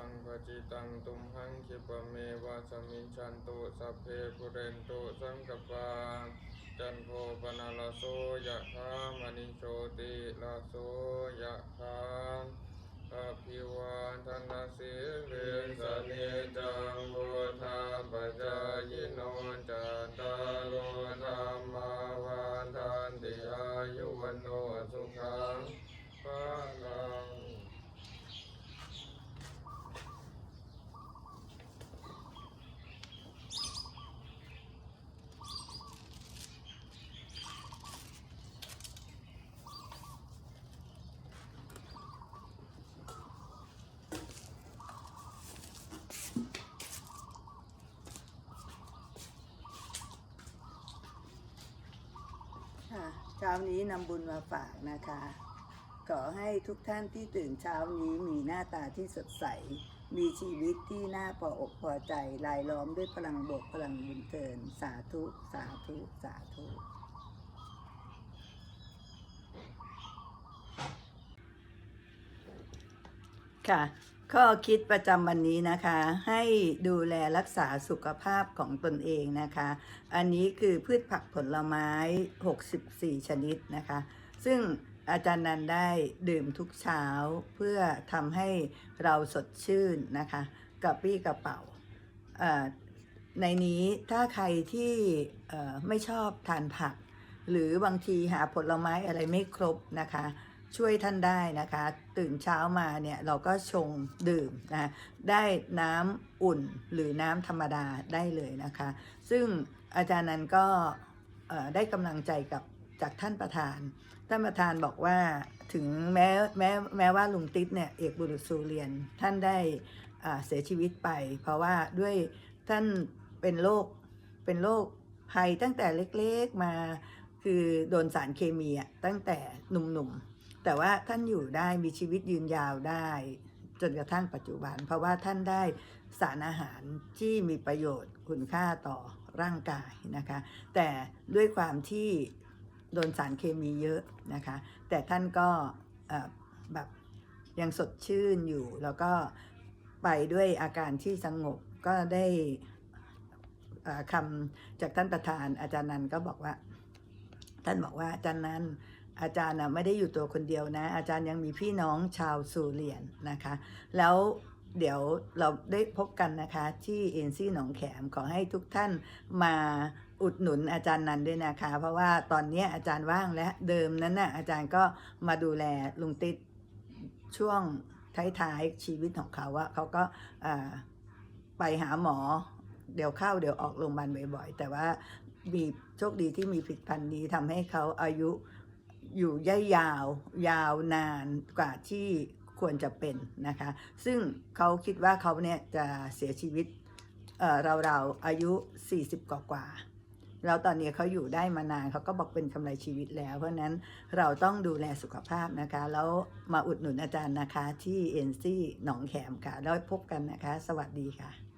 ตังปจิตังตุมหังคิปะเมวะสมิงชันตุสัพเพปุเรนตุสังกปาจันโทปนาลโสยะคามณิโชติลาโสยะคามภิวาทนาสิริสเนจังวุธาปจายโนจัตตารโอธรรมาวาทานติอายุวันโนสุขังภาลัง ค่ะเช้านี้นำบุญมาฝากนะคะ ขอให้ทุกท่านที่ตื่นเช้านี้มีหน้าตาที่สดใส มีชีวิตที่น่าพออกพอใจลายล้อมด้วยพลังบวกพลังบุญเกินสาธุ สาธุ สาธุ ค่ะ ข้อคิดประจำวันนี้นะคะ ให้ดูแลรักษาสุขภาพของตนเองนะคะ อันนี้คือพืชผักผลไม้ 64 ชนิดนะคะ ซึ่งอาจารย์นันได้ดื่มทุกเช้าเพื่อทำให้เราสดชื่นนะคะกับปี้กระเป๋า ในนี้ถ้าใครที่ไม่ชอบทานผัก หรือบางทีหาผลไม้อะไรไม่ครบนะคะ ช่วยท่านได้นะคะ ตื่นเช้ามาเนี่ยเราก็ชงดื่มนะได้น้ำอุ่นหรือน้ำธรรมดาได้เลยนะคะ ซึ่งอาจารย์นั้นก็ได้กำลังใจกับจากท่านประธาน ท่านประธานบอกว่าถึงแม้แม้แม้ว่าลุงติ๊ดเนี่ยเอกบุรุษสูเรียนท่านได้เสียชีวิตไป เพราะว่าด้วยท่านเป็นโรคเป็นโรคภัยตั้งแต่เล็กๆมาคือโดนสารเคมีตั้งแต่หนุ่มๆ แต่ว่าท่านอยู่ได้มีชีวิตยืนยาวได้ จนกระทั่งปัจจุบัน เพราะว่าท่านได้สารอาหารที่มีประโยชน์คุณค่าต่อร่างกายนะคะ แต่ด้วยความที่โดนสารเคมีเยอะนะคะ แต่ท่านก็แบบยังสดชื่นอยู่ แล้วก็ไปด้วยอาการที่สงบก็ได้คำจากท่านประธานอาจารย์นันก็บอกว่า ท่านบอกว่าอาจารย์นัน อาจารย์นะไม่ได้อยู่ตัวคนเดียวนะ อาจารย์ยังมีพี่น้องชาวสูเรียนนะคะ แล้วเดี๋ยวเราได้พบกันนะคะที่เอ็นซี่หนองแขมขอให้ทุกท่านมาอุดหนุนอาจารย์นันด้วยนะคะ เพราะว่าตอนนี้อาจารย์ว่างและเดิมนั้นน่ะอาจารย์ก็มาดูแลลุงติดช่วงท้ายๆชีวิตของเขาว่าเขาก็ไปหาหมอเดี๋ยวเข้าเดี๋ยวออกโรงพยาบาลบ่อยๆ แต่ว่ามีโชคดีที่มีผลิตภัณฑ์นี้ทำให้เขาอายุ อยู่ย่ยาวยาวนานกว่าที่ควรจะเป็นนะคะ ซึ่งเขาคิดว่าเขาเนี่ยจะเสียชีวิตเอ่อเราๆอายุ 40 กว่าๆแล้วตอนนี้เขาอยู่ได้มานานเขาก็บอกเป็นกำไรชีวิตแล้ว เพราะฉะนั้นเราต้องดูแลสุขภาพนะคะ แล้วมาอุดหนุนอาจารย์นะคะที่เอ็นซี่หนองแขมค่ะ แล้วพบกันนะคะ สวัสดีค่ะ